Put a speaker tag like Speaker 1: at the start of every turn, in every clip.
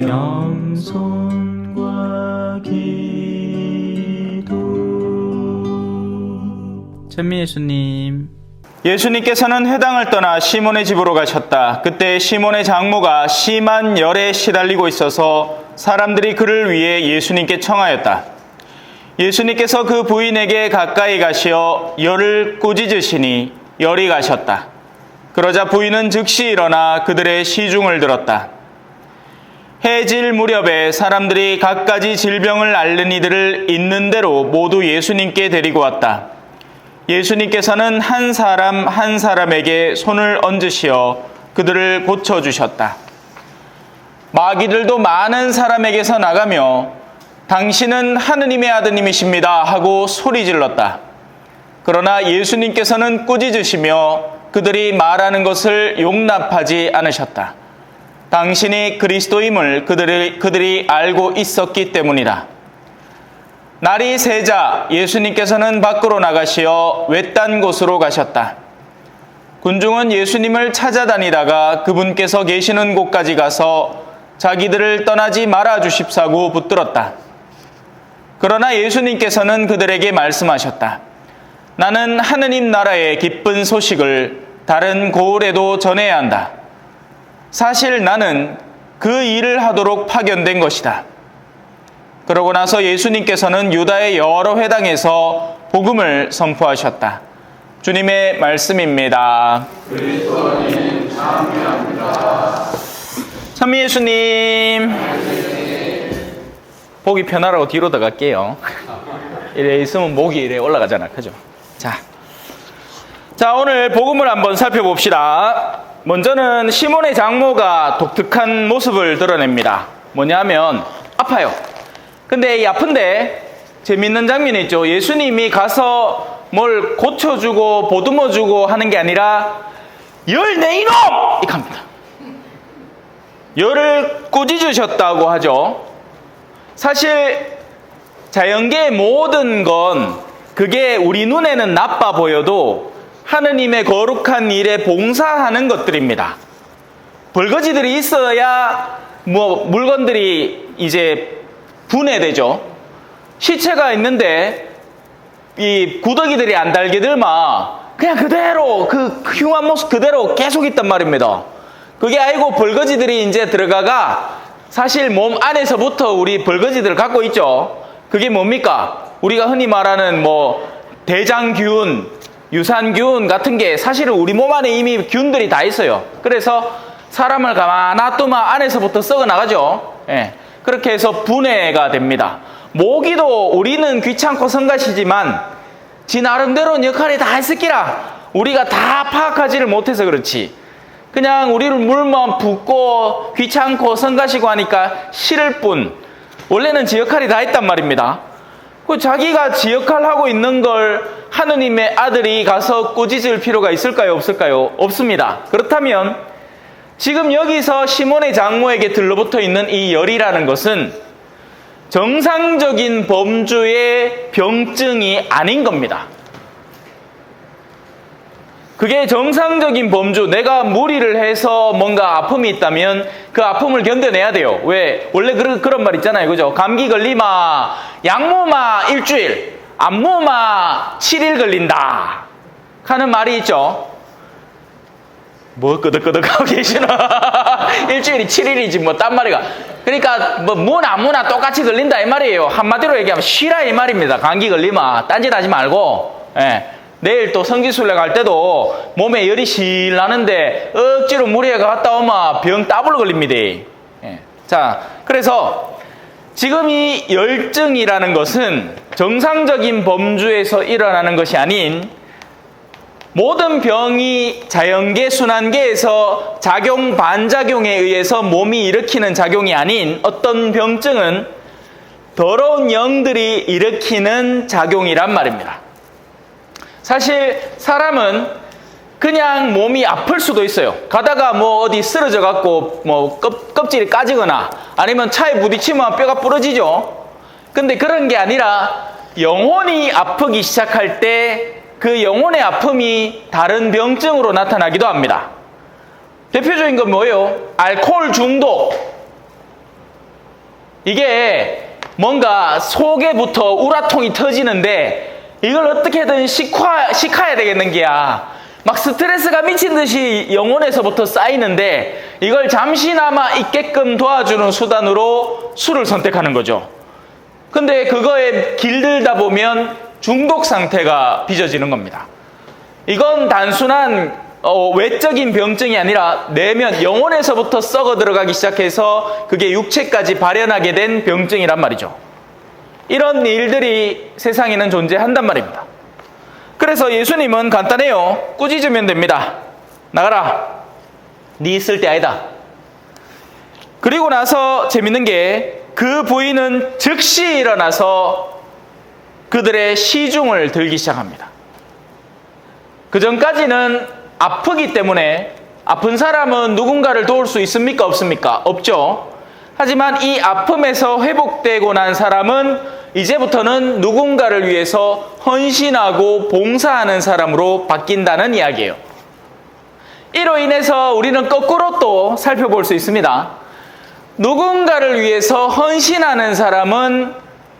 Speaker 1: 겸손과 기도
Speaker 2: 천미 예수님
Speaker 3: 예수님께서는 회당을 떠나 시몬의 집으로 가셨다. 그때 시몬의 장모가 심한 열에 시달리고 있어서 사람들이 그를 위해 예수님께 청하였다. 예수님께서 그 부인에게 가까이 가시어 열을 꾸짖으시니 열이 가셨다. 그러자 부인은 즉시 일어나 그들의 시중을 들었다. 해질 무렵에 사람들이 갖가지 질병을 앓는 이들을 있는 대로 모두 예수님께 데리고 왔다. 예수님께서는 한 사람 한 사람에게 손을 얹으시어 그들을 고쳐주셨다. 마귀들도 많은 사람에게서 나가며 당신은 하느님의 아드님이십니다 하고 소리 질렀다. 그러나 예수님께서는 꾸짖으시며 그들이 말하는 것을 용납하지 않으셨다. 당신이 그리스도임을 그들이, 그들이 알고 있었기 때문이다. 날이 새자 예수님께서는 밖으로 나가시어 외딴 곳으로 가셨다. 군중은 예수님을 찾아다니다가 그분께서 계시는 곳까지 가서 자기들을 떠나지 말아 주십사고 붙들었다. 그러나 예수님께서는 그들에게 말씀하셨다. 나는 하느님 나라의 기쁜 소식을 다른 고을에도 전해야 한다. 사실 나는 그 일을 하도록 파견된 것이다. 그러고 나서 예수님께서는 유다의 여러 회당에서 복음을 선포하셨다. 주님의 말씀입니다. 참미 예수님. 보기 편하라고 뒤로 더 갈게요. 이래 있으면 목이 이래 올라가잖아. 그죠? 자. 자, 오늘 복음을 한번 살펴봅시다. 먼저는 시몬의 장모가 독특한 모습을 드러냅니다. 뭐냐면, 아파요. 근데 이 아픈데 재밌는 장면이 있죠. 예수님이 가서 뭘 고쳐주고 보듬어주고 하는 게 아니라 열내 이놈! 이렇게 합니다. 열을 꾸짖으셨다고 하죠. 사실 자연계의 모든 건 그게 우리 눈에는 나빠 보여도 하느님의 거룩한 일에 봉사하는 것들입니다. 벌거지들이 있어야 뭐 물건들이 이제 분해되죠. 시체가 있는데 이 구더기들이 안 달게들만 그냥 그대로 그 흉한 모습 그대로 계속 있단 말입니다. 그게 아니고 벌거지들이 이제 들어가가 사실 몸 안에서부터 우리 벌거지들을 갖고 있죠. 그게 뭡니까? 우리가 흔히 말하는 뭐 대장균, 유산균 같은 게 사실은 우리 몸 안에 이미 균들이 다 있어요. 그래서 사람을 가만 놔두면 안에서부터 썩어 나가죠. 예. 그렇게 해서 분해가 됩니다. 모기도 우리는 귀찮고 성가시지만 지 나름대로는 역할이 다 했을기라 우리가 다 파악하지를 못해서 그렇지. 그냥 우리를 물만 붓고 귀찮고 성가시고 하니까 싫을 뿐 원래는 지 역할이 다 했단 말입니다. 그 자기가 지 역할 하고 있는 걸 하느님의 아들이 가서 꾸짖을 필요가 있을까요? 없을까요? 없습니다. 그렇다면 지금 여기서 시몬의 장모에게 들러붙어 있는 이 열이라는 것은 정상적인 범주의 병증이 아닌 겁니다. 그게 정상적인 범주, 내가 무리를 해서 뭔가 아픔이 있다면 그 아픔을 견뎌내야 돼요. 왜? 원래 그런, 그런 말 있잖아요. 그죠? 감기 걸리마, 약모마 일주일, 안모마 7일 걸린다. 하는 말이 있죠. 뭐 끄덕끄덕하고 계시나? 일주일이 7일이지 뭐 딴 말이가. 그러니까 뭐 무나 무나 똑같이 걸린다 이 말이에요. 한마디로 얘기하면 쉬라 이 말입니다. 감기 걸리마 딴짓 하지 말고. 예. 내일 또 성지순례 갈 때도 몸에 열이 실 나는데 억지로 무리에 갔다 오면 병 따블로 걸립니다. 예. 자, 그래서 지금 이 열증이라는 것은 정상적인 범주에서 일어나는 것이 아닌 모든 병이 자연계, 순환계에서 작용, 반작용에 의해서 몸이 일으키는 작용이 아닌 어떤 병증은 더러운 영들이 일으키는 작용이란 말입니다. 사실 사람은 그냥 몸이 아플 수도 있어요. 가다가 뭐 어디 쓰러져 갖고 뭐 껍, 껍질이 까지거나 아니면 차에 부딪히면 뼈가 부러지죠. 근데 그런 게 아니라 영혼이 아프기 시작할 때 그 영혼의 아픔이 다른 병증으로 나타나기도 합니다. 대표적인 건 뭐예요? 알코올 중독. 이게 뭔가 속에부터 우라통이 터지는데 이걸 어떻게든 식화, 식혀야 되겠는 게야. 막 스트레스가 미친 듯이 영혼에서부터 쌓이는데 이걸 잠시나마 있게끔 도와주는 수단으로 술을 선택하는 거죠. 근데 그거에 길들다 보면 중독 상태가 빚어지는 겁니다. 이건 단순한 어, 외적인 병증이 아니라 내면 영혼에서부터 썩어 들어가기 시작해서 그게 육체까지 발현하게 된 병증이란 말이죠. 이런 일들이 세상에는 존재한단 말입니다. 그래서 예수님은 간단해요. 꾸짖으면 됩니다. 나가라. 네 있을 때 아니다. 그리고 나서 재밌는 게 그 부인은 즉시 일어나서 그들의 시중을 들기 시작합니다. 그 전까지는 아프기 때문에 아픈 사람은 누군가를 도울 수 있습니까? 없습니까? 없죠. 하지만 이 아픔에서 회복되고 난 사람은 이제부터는 누군가를 위해서 헌신하고 봉사하는 사람으로 바뀐다는 이야기예요. 이로 인해서 우리는 거꾸로 또 살펴볼 수 있습니다. 누군가를 위해서 헌신하는 사람은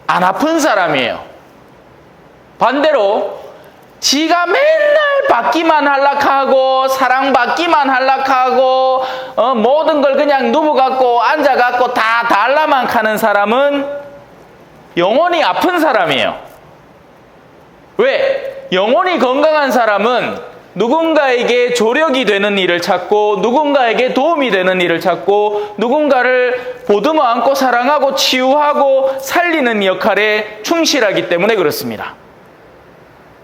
Speaker 3: 안 아픈 사람이에요. 반대로 지가 맨날 받기만 할락하고 사랑받기만 할락하고 어, 모든 걸 그냥 누워갖고 앉아갖고 다 달라만 하는 사람은 영혼이 아픈 사람이에요. 왜? 영혼이 건강한 사람은 누군가에게 조력이 되는 일을 찾고 누군가에게 도움이 되는 일을 찾고 누군가를 보듬어 안고 사랑하고 치유하고 살리는 역할에 충실하기 때문에 그렇습니다.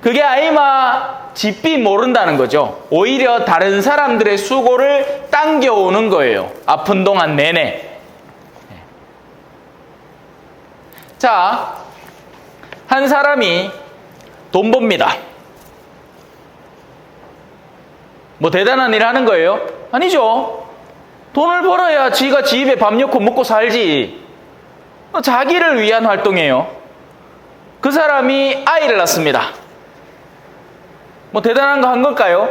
Speaker 3: 그게 아이마 집비 모른다는 거죠. 오히려 다른 사람들의 수고를 당겨오는 거예요. 아픈 동안 내내. 자, 한 사람이 돈 법니다. 뭐 대단한 일 하는 거예요? 아니죠. 돈을 벌어야 지가 집에 밥 넣고 먹고 살지. 자기를 위한 활동이에요. 그 사람이 아이를 낳습니다. 뭐 대단한 거 한 걸까요?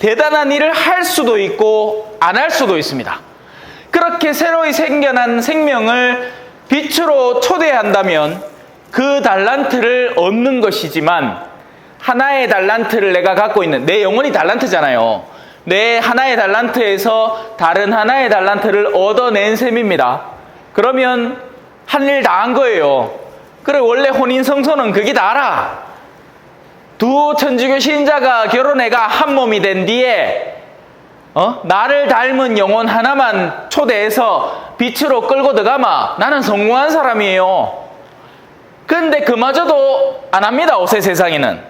Speaker 3: 대단한 일을 할 수도 있고 안 할 수도 있습니다. 그렇게 새로이 생겨난 생명을 빛으로 초대한다면 그 달란트를 얻는 것이지만 하나의 달란트를 내가 갖고 있는 내 영혼이 달란트잖아요. 내 하나의 달란트에서 다른 하나의 달란트를 얻어낸 셈입니다. 그러면 한 일 다 한 거예요. 그래 원래 혼인 성소는 그게 다라. 두 천주교 신자가 결혼해가 한 몸이 된 뒤에 어? 나를 닮은 영혼 하나만 초대해서 빛으로 끌고 들어가마 나는 성공한 사람이에요. 근데 그마저도 안 합니다. 옷의 세상에는.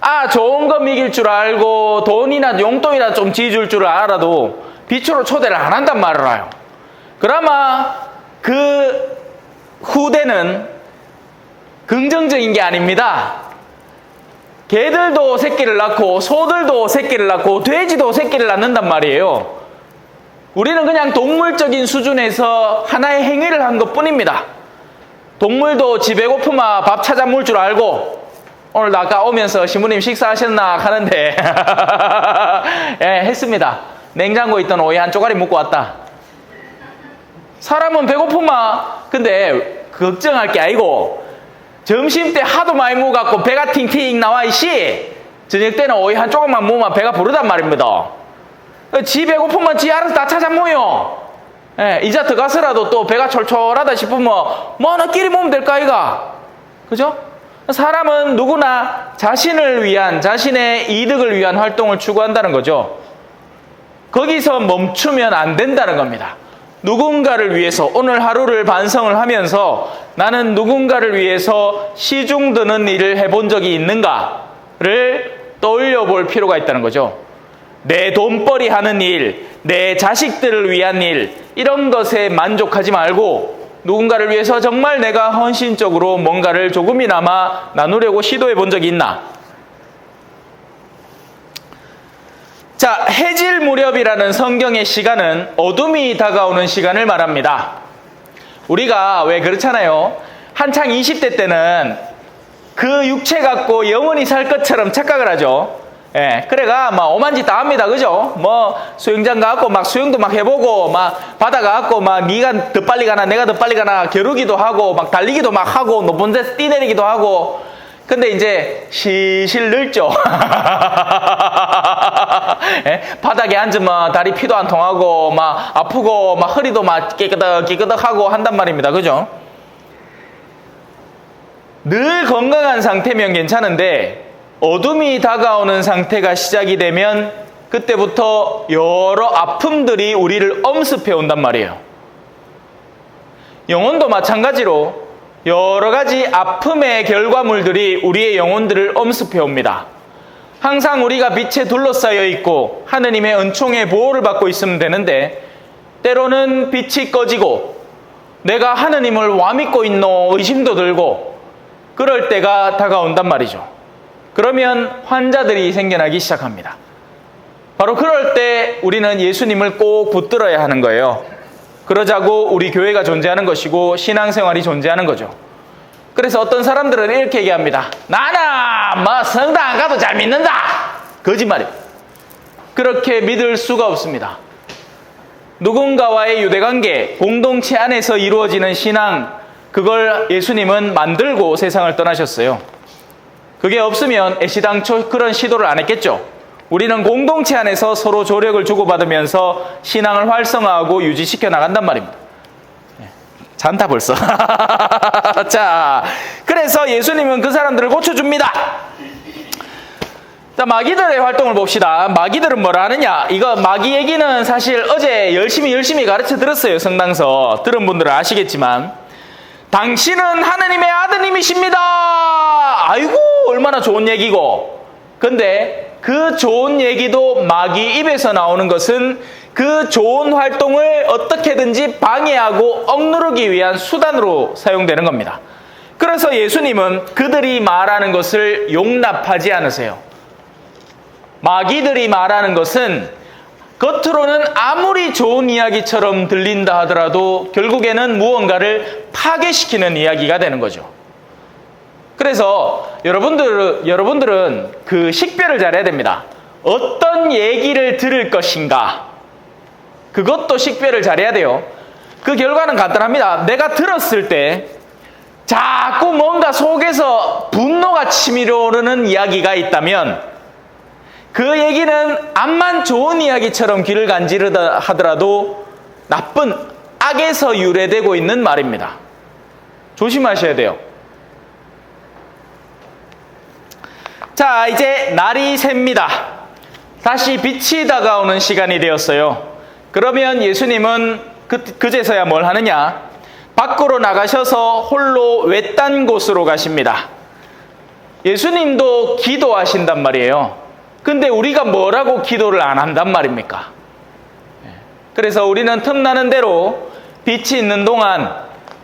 Speaker 3: 아, 좋은 거 미길 줄 알고 돈이나 용돈이나 좀 지줄 줄 알아도 빛으로 초대를 안 한단 말을 알아요. 그나마 그 후대는 긍정적인 게 아닙니다. 개들도 새끼를 낳고 소들도 새끼를 낳고 돼지도 새끼를 낳는단 말이에요. 우리는 그냥 동물적인 수준에서 하나의 행위를 한 것 뿐입니다. 동물도 집에 고프마 밥 찾아 물 줄 알고 오늘 아까 오면서 신부님 식사하셨나 하는데 예, 했습니다. 냉장고에 있던 오이 한 쪼가리 먹고 왔다. 사람은 배고프마 근데 걱정할 게 아니고 점심 때 하도 많이 먹어갖고 배가 팅팅 나와 이씨 저녁 때는 오이 한 조금만 먹으면 배가 부르단 말입니다. 지 배고프면 지 알아서 다 찾아 모여. 예, 이자 들어가서라도 또 배가 철철하다 싶으면 뭐 하나끼리 먹으면 될까 이가. 그죠? 사람은 누구나 자신을 위한 자신의 이득을 위한 활동을 추구한다는 거죠. 거기서 멈추면 안 된다는 겁니다. 누군가를 위해서 오늘 하루를 반성을 하면서 나는 누군가를 위해서 시중 드는 일을 해본 적이 있는가를 떠올려 볼 필요가 있다는 거죠. 내 돈벌이 하는 일, 내 자식들을 위한 일, 이런 것에 만족하지 말고 누군가를 위해서 정말 내가 헌신적으로 뭔가를 조금이나마 나누려고 시도해 본 적이 있나? 자, 해질 무렵이라는 성경의 시간은 어둠이 다가오는 시간을 말합니다. 우리가 왜 그렇잖아요. 한창 20대 때는 그 육체 갖고 영원히 살 것처럼 착각을 하죠. 예, 그래가 막 오만 짓 다 합니다. 그죠? 뭐 수영장 가갖고 막 수영도 막 해보고 막 바다 가갖고 막 네가 더 빨리 가나 내가 더 빨리 가나 겨루기도 하고 막 달리기도 막 하고 높은 데서 뛰내리기도 하고 근데 이제 실실 늙죠. 예? 바닥에 앉으면 다리 피도 안 통하고 막 아프고 막 허리도 막 깨끗하고 깨끗하고 한단 말입니다. 그죠? 늘 건강한 상태면 괜찮은데 어둠이 다가오는 상태가 시작이 되면 그때부터 여러 아픔들이 우리를 엄습해 온단 말이에요. 영혼도 마찬가지로 여러 가지 아픔의 결과물들이 우리의 영혼들을 엄습해 옵니다. 항상 우리가 빛에 둘러싸여 있고 하느님의 은총의 보호를 받고 있으면 되는데 때로는 빛이 꺼지고 내가 하느님을 와 믿고 있노 의심도 들고 그럴 때가 다가온단 말이죠. 그러면 환자들이 생겨나기 시작합니다. 바로 그럴 때 우리는 예수님을 꼭 붙들어야 하는 거예요. 그러자고 우리 교회가 존재하는 것이고 신앙생활이 존재하는 거죠. 그래서 어떤 사람들은 이렇게 얘기합니다. 나는 뭐 성당 안 가도 잘 믿는다. 거짓말이에요. 그렇게 믿을 수가 없습니다. 누군가와의 유대관계, 공동체 안에서 이루어지는 신앙, 그걸 예수님은 만들고 세상을 떠나셨어요. 그게 없으면 애시당초 그런 시도를 안 했겠죠. 우리는 공동체 안에서 서로 조력을 주고받으면서 신앙을 활성화하고 유지시켜 나간단 말입니다. 예, 잔다 벌써. 자, 그래서 예수님은 그 사람들을 고쳐줍니다. 자, 마귀들의 활동을 봅시다. 마귀들은 뭐라 하느냐? 이거 마귀 얘기는 사실 어제 열심히 열심히 가르쳐 들었어요. 성당서. 들은 분들은 아시겠지만. 당신은 하느님의 아드님이십니다. 아이고, 얼마나 좋은 얘기고. 근데 그 좋은 얘기도 마귀 입에서 나오는 것은 그 좋은 활동을 어떻게든지 방해하고 억누르기 위한 수단으로 사용되는 겁니다. 그래서 예수님은 그들이 말하는 것을 용납하지 않으세요. 마귀들이 말하는 것은 겉으로는 아무리 좋은 이야기처럼 들린다 하더라도 결국에는 무언가를 파괴시키는 이야기가 되는 거죠. 그래서 여러분들, 여러분들은 그 식별을 잘해야 됩니다. 어떤 얘기를 들을 것인가. 그것도 식별을 잘해야 돼요. 그 결과는 간단합니다. 내가 들었을 때 자꾸 뭔가 속에서 분노가 치밀어 오르는 이야기가 있다면 그 얘기는 암만 좋은 이야기처럼 귀를 간지르다 하더라도 나쁜 악에서 유래되고 있는 말입니다. 조심하셔야 돼요. 자, 이제 날이 셉니다. 다시 빛이 다가오는 시간이 되었어요. 그러면 예수님은 그, 그제서야 뭘 하느냐? 밖으로 나가셔서 홀로 외딴 곳으로 가십니다. 예수님도 기도하신단 말이에요. 근데 우리가 뭐라고 기도를 안 한단 말입니까? 그래서 우리는 틈나는 대로 빛이 있는 동안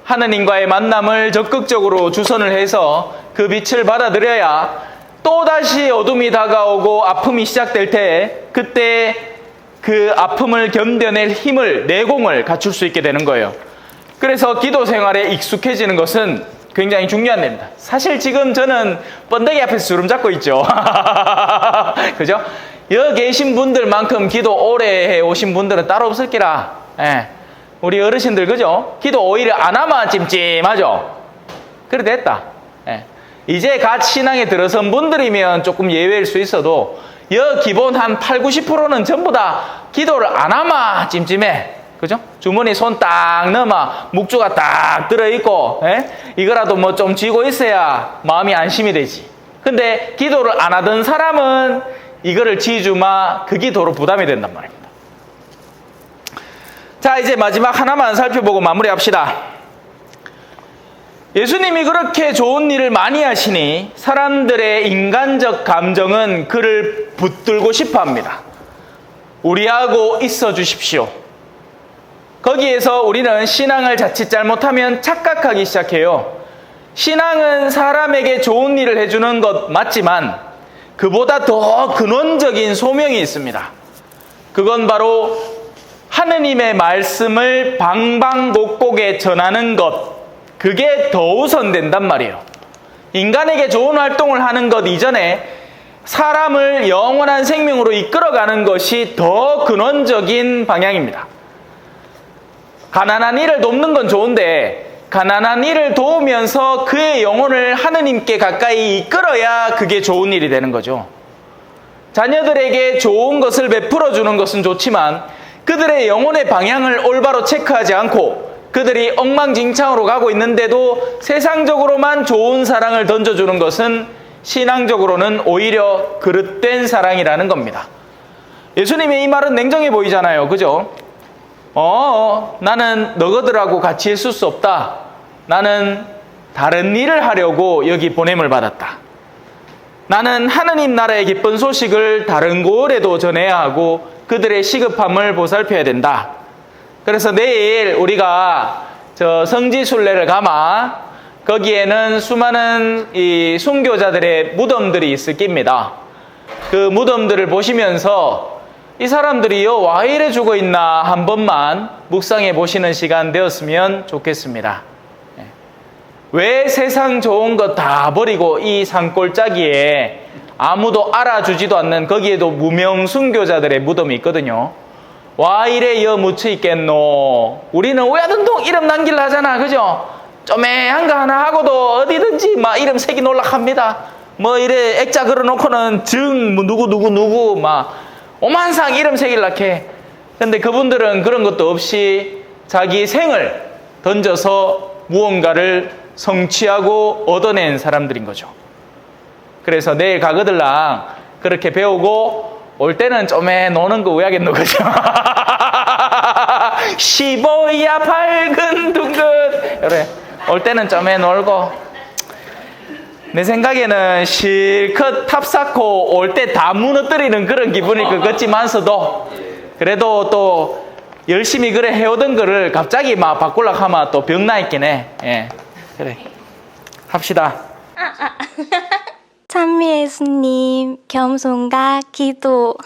Speaker 3: 하느님과의 만남을 적극적으로 주선을 해서 그 빛을 받아들여야 또다시 어둠이 다가오고 아픔이 시작될 때 그때 그 아픔을 견뎌낼 힘을 내공을 갖출 수 있게 되는 거예요. 그래서 기도 생활에 익숙해지는 것은 굉장히 중요한 일입니다. 사실 지금 저는 번데기 앞에서 주름 잡고 있죠. 그죠? 여기 계신 분들만큼 기도 오래 해 오신 분들은 따로 없을 기라. 예. 우리 어르신들 그죠? 기도 오히려 안 하면 찜찜하죠? 그래 됐다. 예. 이제 갓 신앙에 들어선 분들이면 조금 예외일 수 있어도 여 기본 한 8, 90%는 전부 다 기도를 안 하면 찜찜해. 그죠? 주머니 손 딱 넣으면 묵주가 딱 들어있고, 에? 이거라도 뭐 좀 쥐고 있어야 마음이 안심이 되지. 근데 기도를 안 하던 사람은 이거를 쥐주마 그 기도로 부담이 된단 말입니다. 자, 이제 마지막 하나만 살펴보고 마무리합시다. 예수님이 그렇게 좋은 일을 많이 하시니 사람들의 인간적 감정은 그를 붙들고 싶어 합니다. 우리하고 있어 주십시오. 거기에서 우리는 신앙을 자칫 잘못하면 착각하기 시작해요. 신앙은 사람에게 좋은 일을 해주는 것 맞지만 그보다 더 근원적인 소명이 있습니다. 그건 바로 하느님의 말씀을 방방곡곡에 전하는 것. 그게 더 우선된단 말이에요. 인간에게 좋은 활동을 하는 것 이전에 사람을 영원한 생명으로 이끌어가는 것이 더 근원적인 방향입니다. 가난한 이를 돕는 건 좋은데 가난한 이를 도우면서 그의 영혼을 하느님께 가까이 이끌어야 그게 좋은 일이 되는 거죠. 자녀들에게 좋은 것을 베풀어 주는 것은 좋지만 그들의 영혼의 방향을 올바로 체크하지 않고 그들이 엉망진창으로 가고 있는데도 세상적으로만 좋은 사랑을 던져주는 것은 신앙적으로는 오히려 그릇된 사랑이라는 겁니다. 예수님의 이 말은 냉정해 보이잖아요. 그죠? 어, 나는 너희들하고 같이 있을 수 없다. 나는 다른 일을 하려고 여기 보냄을 받았다. 나는 하느님 나라의 기쁜 소식을 다른 곳에도 전해야 하고 그들의 시급함을 보살펴야 된다. 그래서 내일 우리가 저 성지순례를 가마 거기에는 수많은 이 순교자들의 무덤들이 있을 깁니다. 그 무덤들을 보시면서 이 사람들이요 와 이래 죽어 있나 한 번만 묵상해 보시는 시간 되었으면 좋겠습니다. 예. 왜 세상 좋은 거다 버리고 이 산골짜기에 아무도 알아주지도 않는 거기에도 무명 순교자들의 무덤이 있거든요. 와 이래 여 묻혀 있겠노. 우리는 우야등동 이름 남길라 하잖아, 그죠? 쪼매한 거 하나 하고도 어디든지 막 이름 새기 놀락합니다. 뭐 이래 액자 걸어놓고는 증 뭐 누구 누구 누구 막 오만상 이름 새길락 해. 근데 그분들은 그런 것도 없이 자기 생을 던져서 무언가를 성취하고 얻어낸 사람들인 거죠. 그래서 내일 가거들랑 그렇게 배우고 올 때는 좀에 노는 거 왜하겠노 그죠? 15야 밝은 둥근 그래 올 때는 좀에 놀고 내 생각에는 실컷 탑 쌓고 올 때 다 무너뜨리는 그런 기분일 것 같지만서도 그래도 또 열심히 그래 해오던 거를 갑자기 막 바꾸려고 하면 또 병나 있긴 해. 예. 그래. 합시다.
Speaker 4: 찬미 예수님, 겸손과 기도.